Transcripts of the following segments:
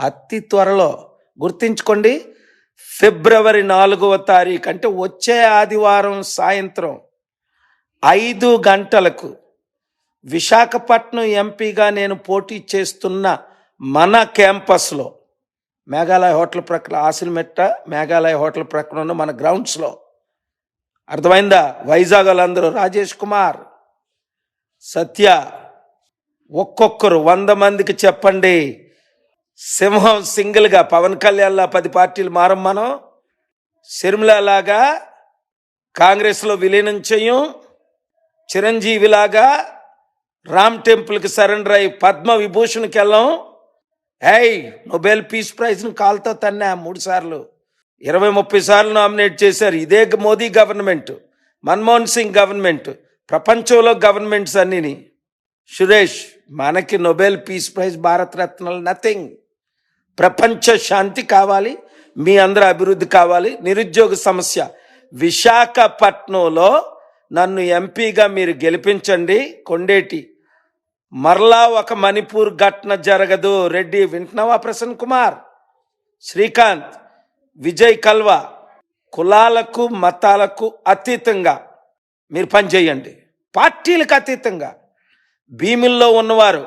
అతి త్వరలో. గుర్తించుకోండి ఫిబ్రవరి నాలుగవ తారీఖు అంటే వచ్చే ఆదివారం సాయంత్రం ఐదు గంటలకు విశాఖపట్నం ఎంపీగా నేను పోటీ చేస్తున్న మన క్యాంపస్లో మేఘాలయ హోటల్ ప్రక్కన ఆసిల్మెట్ట మేఘాలయ హోటల్ ప్రక్కన ఉన్న మన గ్రౌండ్స్లో. అర్థమైందా? వైజాగ్ వాళ్ళందరూ రాజేష్ కుమార్ సత్య ఒక్కొక్కరు వంద మందికి చెప్పండి. సింహం సింగిల్గా పవన్ కళ్యాణ్లా పది పార్టీలు మారం మనం. షర్మిలలాగా కాంగ్రెస్లో విలీనం చేయం. చిరంజీవిలాగా రామ్ టెంపుల్కి సరెండర్ అయి పద్మ విభూషణ్కి వెళ్ళాం. ఏయ్ నొబెల్ పీస్ ప్రైజ్ను కాల్తో తన్నా మూడు సార్లు. ఇరవై ముప్పై సార్లు నామినేట్ చేశారు. ఇదే మోదీ గవర్నమెంట్ మన్మోహన్ సింగ్ గవర్నమెంట్ ప్రపంచంలో గవర్నమెంట్స్ అన్నిని. సురేష్ మనకి నొబెల్ పీస్ ప్రైజ్ భారతరత్నాలు నథింగ్. ప్రపంచ శాంతి కావాలి మీ అందరి అభివృద్ధి కావాలి నిరుద్యోగ సమస్య. విశాఖపట్నంలో నన్ను ఎంపీగా మీరు గెలిపించండి కొండేటి. మరలా ఒక మణిపూర్ ఘటన జరగదు. రెడ్డి వింటున్నావా ప్రసన్న కుమార్? శ్రీకాంత్ విజయ్ కల్వా కులాలకు మతాలకు అతీతంగా మీరు పనిచేయండి. పార్టీలకు అతీతంగా. భీమిల్లో ఉన్నవారు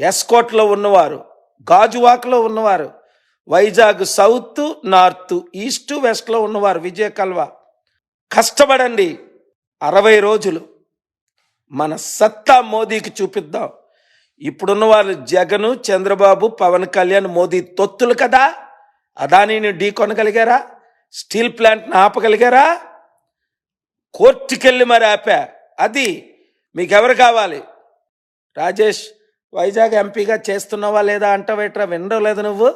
ఎస్కోట్లో ఉన్నవారు గాజువాక్లో ఉన్నవారు. వైజాగ్ సౌత్ నార్త్ ఈస్ట్ వెస్ట్లో ఉన్నవారు విజయ కల్వా. కష్టపడండి. అరవై రోజులు. మన సత్తా మోదీకి చూపిద్దాం. ఇప్పుడున్న వాళ్ళు జగను చంద్రబాబు పవన్ కళ్యాణ్ మోదీ తొత్తులు కదా. అదానీని ఢీ కొనగలిగారా? స్టీల్ ప్లాంట్ని ఆపగలిగారా? కోర్టుకెళ్ళి మరి ఆపా అది మీకెవరు కావాలి? రాజేష్ వైజాగ్ ఎంపీగా చేస్తున్నావా లేదా అంటవేట్రా వినడం లేదు నువ్వు?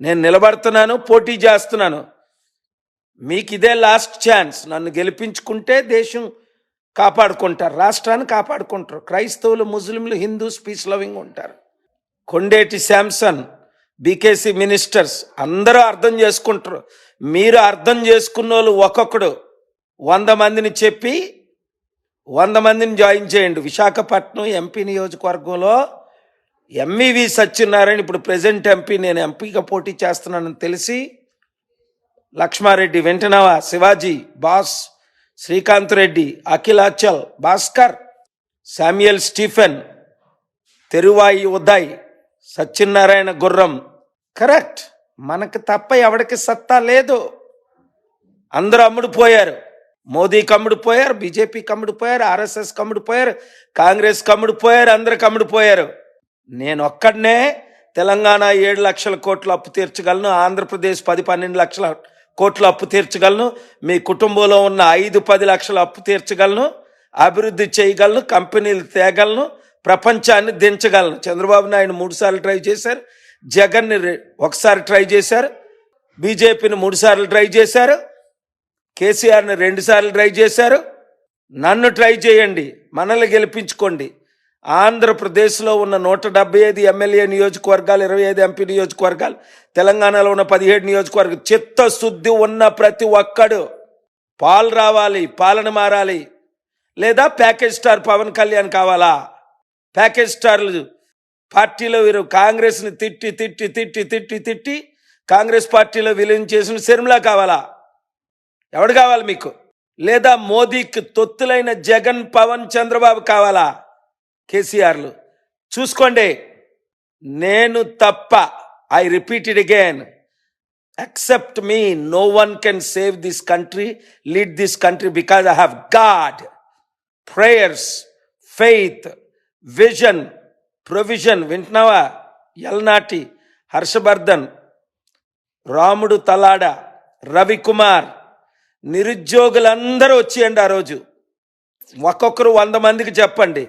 నేను నిలబడుతున్నాను పోటీ చేస్తున్నాను. మీకు ఇదే లాస్ట్ ఛాన్స్. నన్ను గెలిపించుకుంటే దేశం కాపాడుకుంటారు రాష్ట్రాన్ని కాపాడుకుంటారు. క్రైస్తవులు ముస్లింలు హిందూస్ పీస్ లవింగ్ ఉంటారు. కొండేటి శాంసన్ బీకేసీ మినిస్టర్స్ అందరూ అర్థం చేసుకుంటారు. మీరు అర్థం చేసుకున్న వాళ్ళు ఒక్కొక్కడు. వంద మందిని చెప్పి వంద మందిని జాయిన్ చేయండి. విశాఖపట్నం ఎంపీ నియోజకవర్గంలో ఎంఈవి సత్యనారాయణ ఇప్పుడు ప్రజెంట్ ఎంపీ నేను ఎంపీగా పోటీ చేస్తున్నానని తెలిసి లక్ష్మారెడ్డి వెంటనవ Shivaji boss Srikanth Reddy అఖిలాచల్ Bhaskar Samuel Stephen తెరువాయి ఉదయ్ సత్యనారాయణ గుర్రం. కరెక్ట్. మనకు తప్ప ఎవడికి సత్తా లేదు. అందరూ అమ్ముడుపోయారు. మోదీ కమ్ముడు పోయారు బీజేపీ కమ్ముడు పోయారు ఆర్ఎస్ఎస్ అమ్ముడుపోయారు కాంగ్రెస్ కమ్ముడు పోయారు అందరు కమ్ముడు పోయారు. నేను ఒక్కడనే తెలంగాణ ఏడు లక్షల కోట్ల అప్పు తీర్చగలను ఆంధ్రప్రదేశ్ పది పన్నెండు లక్షల కోట్ల అప్పు తీర్చగలను మీ కుటుంబంలో ఉన్న ఐదు పది లక్షల అప్పు తీర్చగలను అభివృద్ధి చేయగలను కంపెనీలు తేగలను ప్రపంచాన్ని దించగలను. చంద్రబాబు నాయుడు మూడుసార్లు ట్రై చేశారు జగన్ని ఒకసారి ట్రై చేశారు బీజేపీని మూడుసార్లు ట్రై చేశారు కేసీఆర్ని రెండుసార్లు ట్రై చేశారు. నన్ను ట్రై చేయండి మనల్ని గెలిపించుకోండి. ఆంధ్రప్రదేశ్లో ఉన్న నూట డెబ్బై ఐదు ఎమ్మెల్యే నియోజకవర్గాలు ఇరవై ఐదు ఎంపీ నియోజకవర్గాలు తెలంగాణలో ఉన్న పదిహేడు నియోజకవర్గాలు చిత్తశుద్ధి ఉన్న ప్రతి ఒక్కడు పాలు రావాలి పాలన మారాలి. లేదా ప్యాకేజ్ స్టార్ పవన్ కళ్యాణ్ కావాలా? ప్యాకేజ్ స్టార్లు పార్టీలో వీరు కాంగ్రెస్ని తిట్టి తిట్టి తిట్టి తిట్టి తిట్టి కాంగ్రెస్ పార్టీలో విలీనం చేసిన శర్మిలా కావాలా? ఎవడు కావాలి మీకు? లేదా మోదీకి తొత్తులైన జగన్ పవన్ చంద్రబాబు కావాలా? కేసీఆర్లు. చూసుకోండి. నేను తప్ప I repeated again accept me. No one can save this country lead this country because I have God. Prayers faith vision provision. వింటున్నావా? ఎల్నాటి హర్షవర్ధన్ రాముడు తలాడ రవికుమార్. నిరుద్యోగులందరూ వచ్చేయండి ఆ రోజు. ఒక్కొక్కరు వంద మందికి చెప్పండి.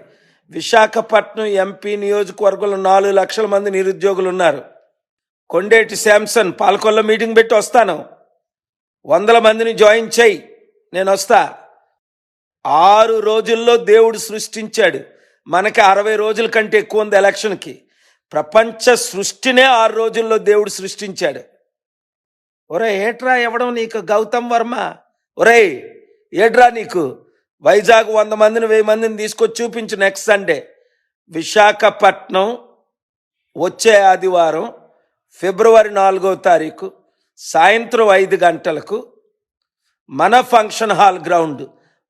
విశాఖపట్నం ఎంపీ నియోజకవర్గంలో నాలుగు లక్షల మంది నిరుద్యోగులు ఉన్నారు కొండేటి శాంసన్ పాలకొల్ల మీటింగ్ పెట్టి వస్తాను. వందల మందిని జాయిన్ చేయి నేను వస్తా. ఆరు రోజుల్లో దేవుడు సృష్టించాడు. మనకి అరవై రోజుల కంటే ఎక్కువ ఉంది ఎలక్షన్కి. ప్రపంచ సృష్టినే ఆరు రోజుల్లో దేవుడు సృష్టించాడు. ఒరే ఏట్రా ఇవ్వడం నీకు? గౌతమ్ వర్మ? ఒరే ఏట్రా నీకు? వైజాగ్ వంద మందిని వెయ్యి మందిని తీసుకొచ్చి చూపించు నెక్స్ట్ సండే విశాఖపట్నం వచ్చే ఆదివారం ఫిబ్రవరి నాలుగో తారీఖు సాయంత్రం ఐదు గంటలకు మన function hall ground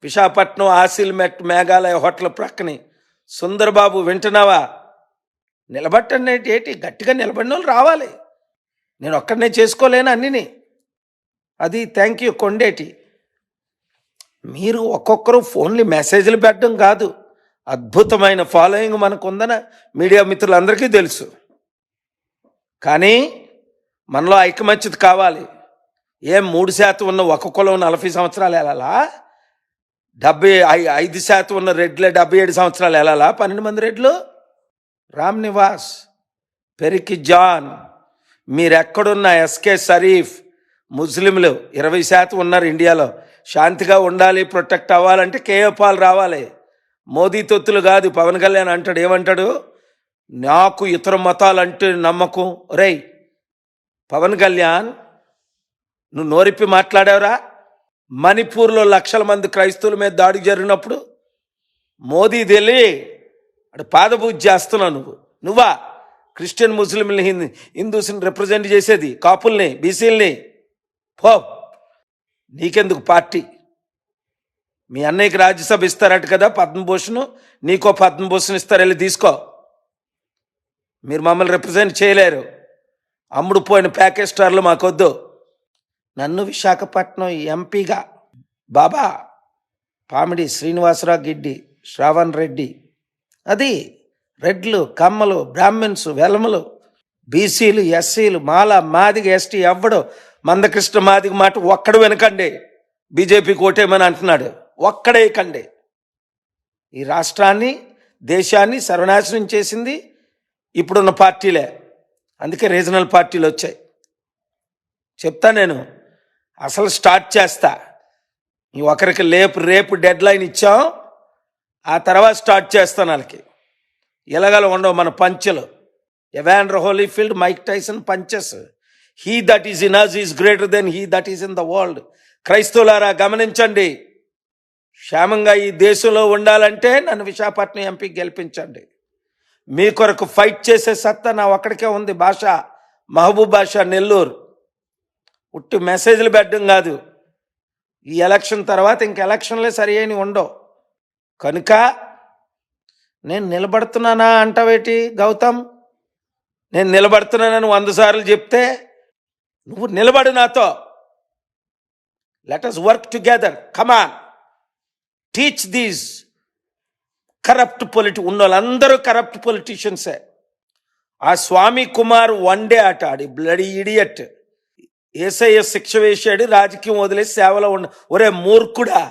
Visakhapatnam Asilmetta Meghalaya hotel ప్రక్కనే. సుందరబాబు వింటున్నావా? నిలబట్టండి ఏంటి? గట్టిగా నిలబడిన వాళ్ళు రావాలి. నేను ఒక్కడనే చేసుకోలేను అన్నిని. అది థ్యాంక్ యూ కొండేటి. మీరు ఒక్కొక్కరు ఫోన్లు మెసేజ్లు పెట్టడం కాదు. అద్భుతమైన ఫాలోయింగ్ మనకు ఉందన మీడియా మిత్రులందరికీ తెలుసు. కానీ మనలో ఐకమత్యత కావాలి. ఏం మూడు శాతం ఉన్న ఒక కులం నలభై సంవత్సరాలు వెళ్ళాలా? డెబ్బై ఐ- ఐదు శాతం ఉన్న రెడ్లే డెబ్బై ఏడు సంవత్సరాలు వెళ్ళాలా? పన్నెండు మంది రెడ్లు? రామ్ నివాస్ పెరికి జాన్ మీరెక్కడున్న ఎస్కే షరీఫ్ ముస్లింలు ఇరవై శాతం ఉన్నారు ఇండియాలో. శాంతిగా ఉండాలి ప్రొటెక్ట్ అవ్వాలంటే కేఏ పాల్ రావాలి. మోదీ తొత్తులు కాదు పవన్ కళ్యాణ్ అంటాడు ఏమంటాడు? నాకు ఇతర మతాలంటే నమ్మకం. రే పవన్ కళ్యాణ్ నువ్వు నోరిప్పి మాట్లాడావురా? మణిపూర్లో లక్షల మంది క్రైస్తవుల మీద దాడి జరిగినప్పుడు మోదీ తెలియ అటు పాదపూజ చేస్తున్నావు నువ్వు. నువ్వా? క్రిస్టియన్ ముస్లింని హిందూ హిందూస్ని రిప్రజెంట్ చేసేది కాపుల్ని బీసీల్ని. పో నీకెందుకు పార్టీ? మీ అన్నయ్యకి రాజ్యసభ ఇస్తారట కదా పద్మభూషణ్ నీకో పద్మభూషణ్ ఇస్తారు వెళ్ళి తీసుకో. మీరు మమ్మల్ని రిప్రజెంట్ చేయలేరు. అమ్ముడు పోయిన ప్యాకేజ్ స్టార్లు మాకొద్దు. నన్ను విశాఖపట్నం ఎంపీగా. బాబా పామిడి శ్రీనివాసరావు గిడ్డి శ్రావణ్ రెడ్డి. అది రెడ్లు కమ్మలు బ్రాహ్మిన్స్ వెలమలు బీసీలు ఎస్సీలు మాల మాదిగ ఎస్టీ ఎవ్వడు మందకృష్ణ మాదిగ మాట ఒక్కడు వెనకండి. బీజేపీ కోటేమని అంటున్నాడు. ఒక్కడే కండి. ఈ రాష్ట్రాన్ని దేశాన్ని సర్వనాశనం చేసింది ఇప్పుడున్న పార్టీలే. అందుకే రీజనల్ పార్టీలు వచ్చాయి. చెప్తా నేను అసలు స్టార్ట్ చేస్తా. ఒకరికి లేపు రేపు డెడ్ లైన్ ఇచ్చాం ఆ తర్వాత స్టార్ట్ చేస్తాను వాళ్ళకి. ఇలాగల ఉండవు మన పంచెలు. Evander Holyfield Mike Tyson punches. He that is in us is greater than he that is in the world. క్రైస్తవులారా గమనించండి. క్షేమంగా ఈ దేశంలో ఉండాలంటే నన్ను విశాఖపట్నం ఎంపీ గెలిపించండి. మీ కొరకు ఫైట్ చేసే సత్తా నా ఒక్కడికే ఉంది భాష. మహబూబ్ భాష నెల్లూరు. ఉట్టి మెసేజ్లు పెట్టడం కాదు. ఈ ఎలక్షన్ తర్వాత ఇంక ఎలక్షన్లే సరి అయిన ఉండవు. కనుక నేను నిలబడుతున్నానా అంటావేటి గౌతమ్? నేను నిలబడుతున్నానని వంద సార్లు చెప్తే నువ్వు నిలబడు నాతో. Let us work together come on teach these corrupt పొలిటి ఉన్న వాళ్ళందరూ కరప్ట్ పొలిటీషియన్సే ఆ స్వామి కుమార్ వన్ డే ఆట ఆడి బ్లడీ ఇడియట్ ఏసయ్య శిక్ష వేశాడు రాజకీయం వదిలేసి సేవలో ఉన్న ఒరే మూర్ఖుడా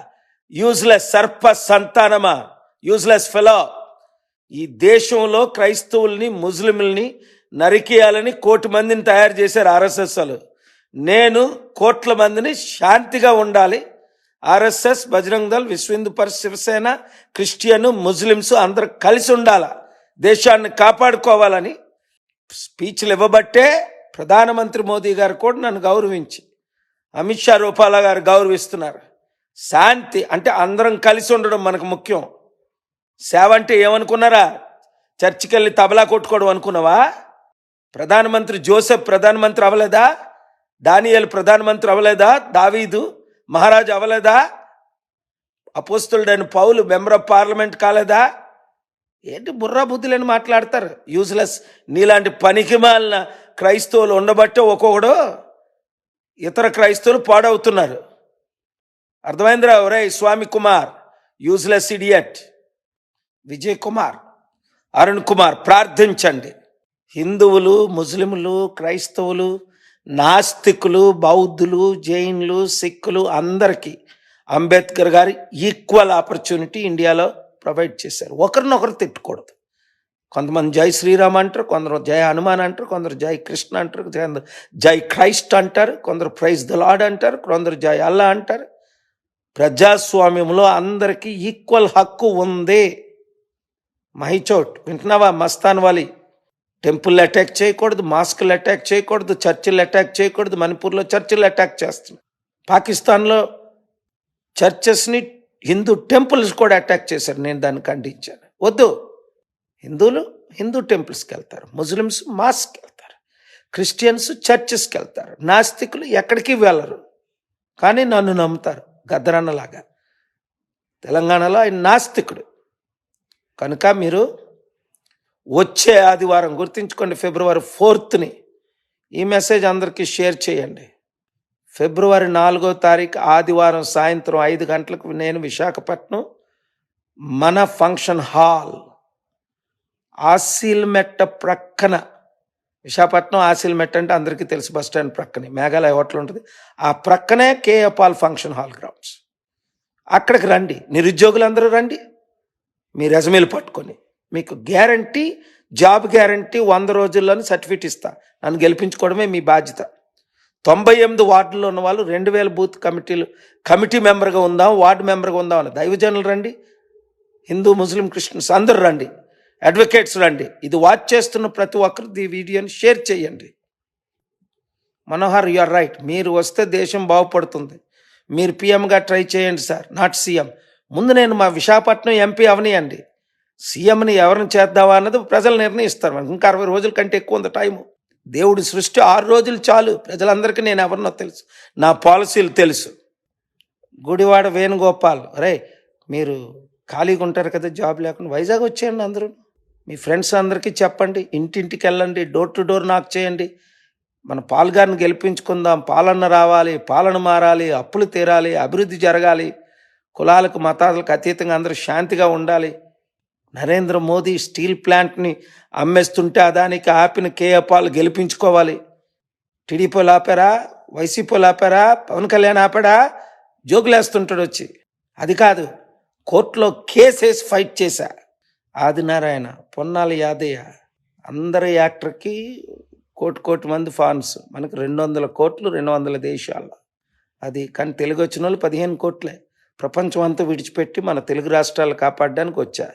యూజ్లెస్ సర్ప సంతానమా యూజ్లెస్ ఫెలో ఈ దేశంలో క్రైస్తవుల్ని ముస్లింలని నరికేయాలని కోటి మందిని తయారు చేశారు ఆర్ఎస్ఎస్ వాళ్ళు నేను కోట్ల మందిని శాంతిగా ఉండాలి. ఆర్ఎస్ఎస్ బజరంగ్ దళ్ విశ్వ పరి శివసేన క్రిస్టియన్ ముస్లిమ్స్ అందరు కలిసి ఉండాల? దేశాన్ని కాపాడుకోవాలని స్పీచ్లు ఇవ్వబట్టే ప్రధానమంత్రి మోదీ గారు కూడా నన్ను గౌరవించి అమిత్ షా రూపాల గారు గౌరవిస్తున్నారు. శాంతి అంటే అందరం కలిసి ఉండడం మనకు ముఖ్యం. సేవ అంటే ఏమనుకున్నారా? చర్చికి వెళ్ళి తబలా కొట్టుకోవడం అనుకున్నావా? ప్రధానమంత్రి జోసెఫ్ ప్రధానమంత్రి అవ్వలేదా? దానియేలు ప్రధానమంత్రి అవ్వలేదా? దావీదు మహారాజు అవ్వలేదా? అపోస్తుడైన పౌలు మెంబర్ ఆఫ్ పార్లమెంట్ కాలేదా? ఏంటి బుర్రా బుద్ధులని మాట్లాడతారు? యూజ్లెస్ నీలాంటి పనికి మాలిన క్రైస్తవులు ఉండబట్టే ఒక్కొక్కడు ఇతర క్రైస్తవులు పాడవుతున్నారు. అర్థమైందిరా? ఒరే స్వామి కుమార్ యూజ్లెస్ ఇడియట్. విజయ్ కుమార్ అరుణ్ కుమార్ ప్రార్థించండి. హిందువులు ముస్లింలు క్రైస్తవులు నాస్తికులు బౌద్ధులు జైన్లు సిక్కులు అందరికీ అంబేద్కర్ గారు ఈక్వల్ ఆపర్చునిటీ ఇండియాలో ప్రొవైడ్ చేశారు. ఒకరినొకరు తిట్టుకూడదు. కొంతమంది జై శ్రీరామ్ అంటారు కొందరు జై హనుమాన్ అంటారు కొందరు జై కృష్ణ అంటారు కొందరు జై క్రైస్ట్ అంటారు కొందరు ప్రైజ్ ద లాడ్ అంటారు కొందరు జై అల్లా అంటారు. ప్రజాస్వామ్యంలో అందరికీ ఈక్వల్ హక్కు ఉంది. మహిచోట్ వింటున్నావా? మస్తాన్ వాలి. టెంపుల్ అటాక్ చేయకూడదు మాస్కులు అటాక్ చేయకూడదు చర్చిలు అటాక్ చేయకూడదు మణిపూర్లో చర్చిలు అటాక్ చేస్తున్నాయి పాకిస్తాన్లో చర్చెస్ని హిందూ టెంపుల్స్ కూడా అటాక్ చేశారు నేను దాన్ని ఖండించాను. వద్దు హిందువులు హిందూ టెంపుల్స్కి వెళ్తారు ముస్లిమ్స్ మాస్క్ వెళ్తారు క్రిస్టియన్స్ చర్చెస్కి వెళ్తారు నాస్తికులు ఎక్కడికి వెళ్ళరు కానీ నన్ను నమ్ముతారు గద్దరన్నలాగా తెలంగాణలో ఆయన నాస్తికుడు. కనుక మీరు వచ్చే ఆదివారం గుర్తుంచుకోండి ఫిబ్రవరి ఫోర్త్ని. ఈ మెసేజ్ అందరికీ షేర్ చేయండి. ఫిబ్రవరి నాలుగో తారీఖు ఆదివారం సాయంత్రం ఐదు గంటలకు నేను విశాఖపట్నం మన ఫంక్షన్ హాల్. ఆసిల్మెట్ట ప్రక్కన. విశాఖపట్నం ఆసిల్మెట్ట అంటే అందరికీ తెలుసు బస్ స్టాండ్ ప్రక్కనే. మేఘాలయ హోటల్ ఉంటుంది. ఆ ప్రక్కనే కేఏపాల్ ఫంక్షన్ హాల్ గ్రౌండ్స్. అక్కడికి రండి. నిరుద్యోగులందరూ రండి. మీ రెజమీలు పట్టుకొని మీకు గ్యారంటీ జాబ్ గ్యారంటీ వంద రోజుల్లోని సర్టిఫికేట్ ఇస్తా. నన్ను గెలిపించుకోవడమే మీ బాధ్యత. తొంభై ఎనిమిది వార్డుల్లో ఉన్న వాళ్ళు రెండు వేల బూత్ కమిటీలు కమిటీ మెంబర్గా ఉందాం వార్డు మెంబర్గా ఉందాం అని దైవజనులు రండి. హిందూ ముస్లిం క్రిస్టియన్స్ అందరూ రండి. అడ్వకేట్స్ రండి. ఇది వాచ్ చేస్తున్న ప్రతి ఒక్కరు ఈ వీడియోని షేర్ చేయండి. మనోహర్ యు ఆర్ రైట్ మీరు వస్తే దేశం బాగుపడుతుంది. మీరు పిఎంగా ట్రై చేయండి సార్ నాట్ సీఎం ముందు నేను మా విశాఖపట్నం ఎంపీ అవనియండి. సీఎంని ఎవరిని చేద్దామా అన్నది ప్రజలు నిర్ణయిస్తారు. ఇంకా అరవై రోజుల కంటే ఎక్కువ ఉంది టైము. దేవుడి సృష్టి ఆరు రోజులు చాలు. ప్రజలందరికీ నేను ఎవరినో తెలుసు. నా పాలసీలు తెలుసు. గుడివాడ వేణుగోపాల్ రే మీరు ఖాళీగా ఉంటారు కదా జాబ్ లేకుండా. వైజాగ్ వచ్చేయండి అందరూ. మీ ఫ్రెండ్స్ అందరికీ చెప్పండి. ఇంటింటికి వెళ్ళండి. డోర్ టు డోర్ నాకు చేయండి. మన పాల్గారిని గెలిపించుకుందాం. పాలన రావాలి. పాలన మారాలి. అప్పులు తీరాలి. అభివృద్ధి జరగాలి. కులాలకు మతాలకు అతీతంగా అందరూ శాంతిగా ఉండాలి. నరేంద్ర మోదీ స్టీల్ ప్లాంట్ని అమ్మేస్తుంటే అదానికి ఆపిన కేఎపాలు గెలిపించుకోవాలి. టీడీపీలు ఆపారా? వైసీపీలు ఆపారా? పవన్ కళ్యాణ్ ఆపాడా? జోగులేస్తుంటాడు వచ్చి. అది కాదు కోర్టులో కేసేసి ఫైట్ చేశా. ఆదినారాయణ పొన్నాల యాదయ్య అందరి యాక్టర్కి కోటి కోటి మంది ఫాన్స్. మనకు రెండు వందల కోట్లు రెండు వందల దేశాల్లో. అది కానీ తెలుగు వచ్చిన వాళ్ళు పదిహేను కోట్లే. ప్రపంచం అంతా విడిచిపెట్టి మన తెలుగు రాష్ట్రాలు కాపాడడానికి వచ్చా.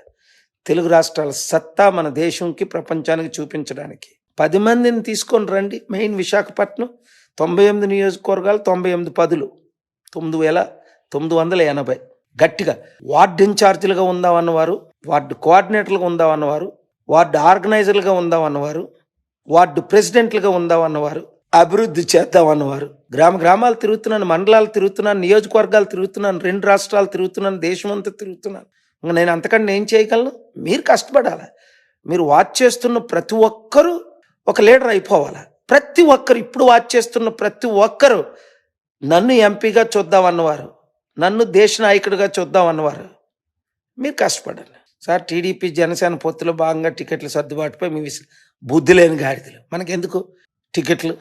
తెలుగు రాష్ట్రాల సత్తా మన దేశంకి ప్రపంచానికి చూపించడానికి. పది మందిని తీసుకొని రండి మెయిన్ విశాఖపట్నం తొంభై ఎనిమిది నియోజకవర్గాలు తొంభై ఎనిమిది పదులు. తొమ్మిది వేల తొమ్మిది వందల ఎనభై. గట్టిగా. వార్డు ఇన్ఛార్జీలుగా ఉందామన్నవారు వార్డు కోఆర్డినేటర్లుగా ఉందామన్నవారు వార్డు ఆర్గనైజర్లుగా ఉందామన్నవారు వార్డు ప్రెసిడెంట్లుగా ఉందామన్నవారు అభివృద్ధి చేద్దామన్నవారు గ్రామ గ్రామాలు తిరుగుతున్నాను మండలాలు తిరుగుతున్నాను నియోజకవర్గాలు తిరుగుతున్నాను రెండు రాష్ట్రాలు తిరుగుతున్నాను దేశం అంతా తిరుగుతున్నాను. ఇంకా నేను అంతకంటే ఏం చేయగలను? మీరు కష్టపడాలి. మీరు వాచ్ చేస్తున్న ప్రతి ఒక్కరూ ఒక లీడర్ అయిపోవాలి. ప్రతి ఒక్కరు ఇప్పుడు వాచ్ చేస్తున్న ప్రతి ఒక్కరు నన్ను ఎంపీగా చూద్దామన్నవారు నన్ను దేశ నాయకుడిగా చూద్దామన్నవారు మీరు కష్టపడండి. సార్ టీడీపీ జనసేన పొత్తులో భాగంగా టికెట్లు సర్దుబాటుపై మీ బుద్ధి లేని గాడిదలు. మనకెందుకు? టికెట్లు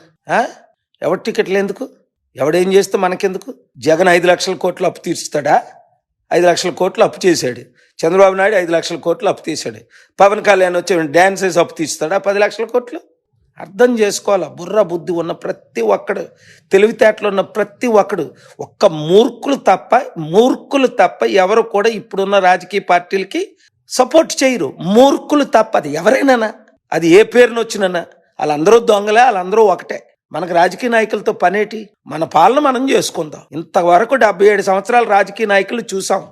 ఎవరి టికెట్లు ఎందుకు ఎవడేం చేస్తే మనకెందుకు? జగన్ ఐదు లక్షల కోట్లు అప్పు తీర్చుతాడా? ఐదు లక్షల కోట్లు అప్పు చేశాడు. చంద్రబాబు నాయుడు ఐదు లక్షల కోట్లు అప్పు తీశాడు. పవన్ కళ్యాణ్ వచ్చి డ్యాన్స్ వేసి అప్పు తీస్తాడా పది లక్షల కోట్లు? అర్థం చేసుకోవాలా? బుర్ర బుద్ధి ఉన్న ప్రతి ఒక్కడు తెలివితేటలు ఉన్న ప్రతి ఒక్కడు ఒక్క మూర్ఖులు తప్ప మూర్ఖులు తప్ప ఎవరు కూడా ఇప్పుడున్న రాజకీయ పార్టీలకి సపోర్ట్ చేయరు. మూర్ఖులు తప్ప అది ఎవరైనా అది ఏ పేరున వాళ్ళందరూ దొంగలే వాళ్ళందరూ ఒకటే. మనకు రాజకీయ నాయకులతో పనేటి? మన పాలన మనం చేసుకుందాం. ఇంతవరకు డెబ్బై ఏడు సంవత్సరాల రాజకీయ నాయకులు చూసాం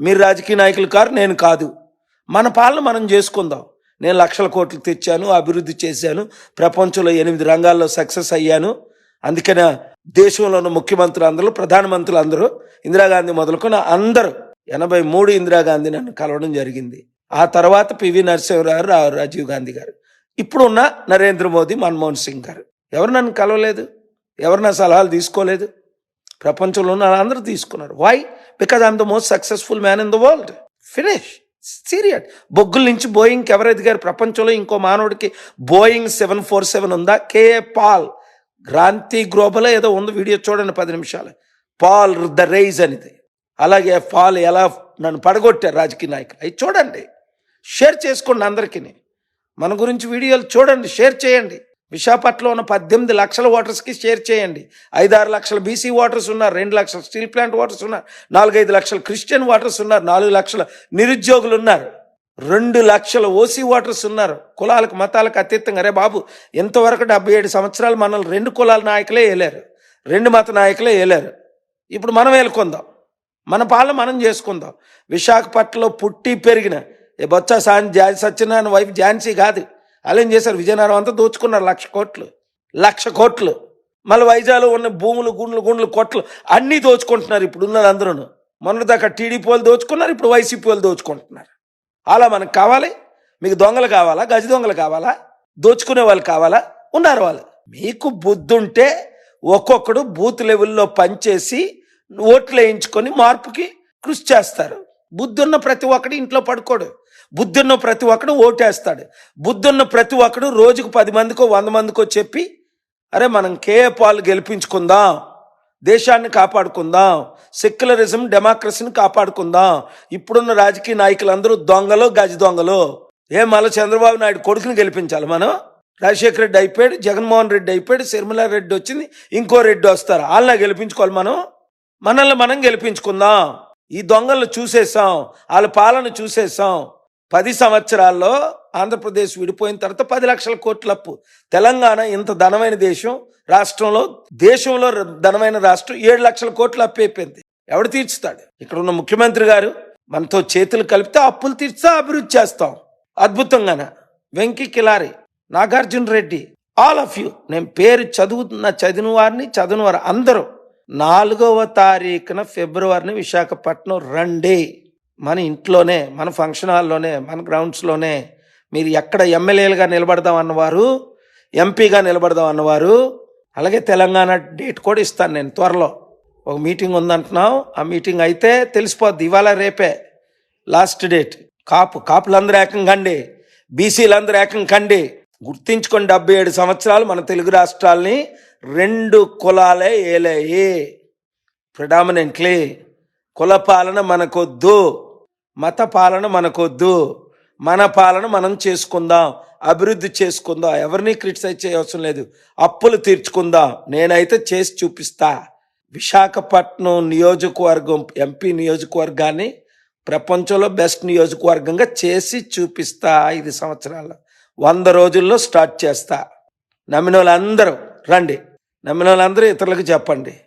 మీరు రాజకీయ నాయకులు కారు నేను కాదు. మన పాలన మనం చేసుకుందాం. నేను లక్షల కోట్లు తెచ్చాను అభివృద్ధి చేశాను ప్రపంచంలో ఎనిమిది రంగాల్లో సక్సెస్ అయ్యాను. అందుకనే దేశంలో ఉన్న ముఖ్యమంత్రులు అందరూ ప్రధానమంత్రులు అందరూ ఇందిరాగాంధీ మొదలుకొని అందరూ ఎనభై మూడు ఇందిరాగాంధీ నన్ను కలవడం జరిగింది. ఆ తర్వాత పివి నరసింహరావు రాజీవ్ గాంధీ గారు. ఇప్పుడున్న నరేంద్ర మోదీ మన్మోహన్ సింగ్ గారు. ఎవరు నన్ను కలవలేదు? ఎవరు నా సలహాలు తీసుకోలేదు? ప్రపంచంలో ఉన్న అందరూ తీసుకున్నారు. Why because I'm the most successful man in the world finish సీరియట్ బొగ్గుల నుంచి బోయింగ్కి ఎవరు ఎదిగారు? ప్రపంచంలో ఇంకో మానవుడికి బోయింగ్ సెవెన్ ఫోర్ సెవెన్ ఉందా? కేఏ పాల్ గ్రాంతి గ్లోబల్ ఏదో ఉంది వీడియో చూడండి పది నిమిషాలు. పాల్ ద రైజ్ అనేది. అలాగే పాల్ ఎలా నన్ను పడగొట్టారు రాజకీయ నాయకులు? అవి చూడండి. షేర్ చేసుకోండి అందరికీ మన గురించి వీడియోలు చూడండి. షేర్ చేయండి. విశాఖపట్నంలో ఉన్న పద్దెనిమిది లక్షల ఓటర్స్కి షేర్ చేయండి. ఐదారు లక్షల బీసీ ఓటర్స్ ఉన్నారు రెండు లక్షల స్టీల్ ప్లాంట్ ఓటర్స్ ఉన్నారు నాలుగైదు లక్షల క్రిస్టియన్ ఓటర్స్ ఉన్నారు నాలుగు లక్షల నిరుద్యోగులు ఉన్నారు రెండు లక్షల ఓసీ ఓటర్స్ ఉన్నారు. కులాలకు మతాలకు అతీతంగా అరే బాబు ఇంతవరకు డెబ్బై ఏడు సంవత్సరాలు మనల్ని రెండు కులాల నాయకులే వేయలేరు రెండు మత నాయకులే వేయలేరు ఇప్పుడు మనం వేలుకుందాం మన పాలన మనం చేసుకుందాం. విశాఖపట్నంలో పుట్టి పెరిగిన బొత్స సాన్ జాన్ సత్యనారాయణ వైఫ్ ఝాన్సీ కాదు. వాళ్ళు ఏం చేశారు? విజయనగరం అంతా దోచుకున్నారు లక్ష కోట్లు. లక్ష కోట్లు. మళ్ళీ వైజాగ్లో ఉన్న భూములు గుండ్లు గుండ్లు కోట్లు అన్నీ దోచుకుంటున్నారు ఇప్పుడు ఉన్నది అందరూ మొన్నటిదాకా టీడీపీ వాళ్ళు దోచుకున్నారు ఇప్పుడు వైసీపీ వాళ్ళు దోచుకుంటున్నారు. అలా మనకు కావాలి. మీకు దొంగలు కావాలా? గజ దొంగలు కావాలా? దోచుకునే వాళ్ళు కావాలా? ఉన్నారు వాళ్ళు. మీకు బుద్ధుంటే ఒక్కొక్కడు బూత్ లెవెల్లో పనిచేసి ఓట్లు వేయించుకొని మార్పుకి కృషి చేస్తారు. బుద్ధున్న ప్రతి ఒక్కడు ఇంట్లో పడుకోడు. బుద్ధున్న ప్రతి ఒక్కడు ఓటేస్తాడు. బుద్ధున్న ప్రతి ఒక్కడు రోజుకు పది మందికో వంద మందికో చెప్పి అరే మనం కేఏ పాల్ గెలిపించుకుందాం దేశాన్ని కాపాడుకుందాం సెక్యులరిజం డెమోక్రసీని కాపాడుకుందాం ఇప్పుడున్న రాజకీయ నాయకులందరూ దొంగలు గజ దొంగలు. ఏ మళ్ళీ చంద్రబాబు నాయుడు కొడుకుని గెలిపించాలి మనం? రాజశేఖర రెడ్డి అయిపోయాడు జగన్మోహన్ రెడ్డి అయిపోయాడు శర్మిలా రెడ్డి వచ్చింది ఇంకో రెడ్డి వస్తారు. వాళ్ళని గెలిపించుకోవాలి మనం? మనల్ని మనం గెలిపించుకుందాం. ఈ దొంగలను చూసేసాం వాళ్ళ పాలన చూసేసాం. పది సంవత్సరాల్లో ఆంధ్రప్రదేశ్ విడిపోయిన తర్వాత పది లక్షల కోట్ల అప్పు. తెలంగాణ ఇంత ధనమైన దేశం రాష్ట్రంలో దేశంలో ధనమైన రాష్ట్రం ఏడు లక్షల కోట్ల అప్పు అయిపోయింది. ఎవడు తీర్చుతాడు? ఇక్కడ ఉన్న ముఖ్యమంత్రి గారు మనతో చేతులు కలిపితే అప్పులు తీర్చితే అభివృద్ధి చేస్తాం. అద్భుతంగాన? Venky Kilari Nagarjuna Reddy all of you. నేను పేరు చదువుతున్న చదివిన వారిని చదివిన వారు అందరూ నాలుగవ తారీఖున ఫిబ్రవరిని విశాఖపట్నం రండి. మన ఇంట్లోనే మన ఫంక్షన్ హాల్లోనే మన గ్రౌండ్స్లోనే మీరు ఎక్కడ ఎమ్మెల్యేలుగా నిలబడదాం అన్నవారు ఎంపీగా నిలబడదాం అన్నవారు అలాగే తెలంగాణ డేట్ కూడా ఇస్తాను నేను త్వరలో. ఒక మీటింగ్ ఉందంటున్నాం ఆ మీటింగ్ అయితే తెలిసిపోద్ది. ఇవాళ రేపే లాస్ట్ డేట్ కాపు కాపులందరూ ఏకం కండి బీసీలందరూ ఏకం కండి. గుర్తించుకొని డెబ్బై ఏడు సంవత్సరాలు మన తెలుగు రాష్ట్రాల్ని రెండు కులాలే ఏలేయి. ప్రిడామినెంట్లీ కుల పాలన మనకొద్దు. మత పాలన మనకొద్దు. మన పాలన మనం చేసుకుందాం. అభివృద్ధి చేసుకుందాం. ఎవరిని క్రిటిసైజ్ చేయవసరం లేదు. అప్పులు తీర్చుకుందాం. నేనైతే చేసి చూపిస్తా. విశాఖపట్నం నియోజకవర్గం ఎంపీ నియోజకవర్గాన్ని ప్రపంచంలో బెస్ట్ నియోజకవర్గంగా చేసి చూపిస్తా ఐదు సంవత్సరాల్లో వంద రోజుల్లో స్టార్ట్ చేస్తా. నమ్మిన వాళ్ళందరూ రండి. నమ్మిన వాళ్ళందరూ ఇతరులకు చెప్పండి.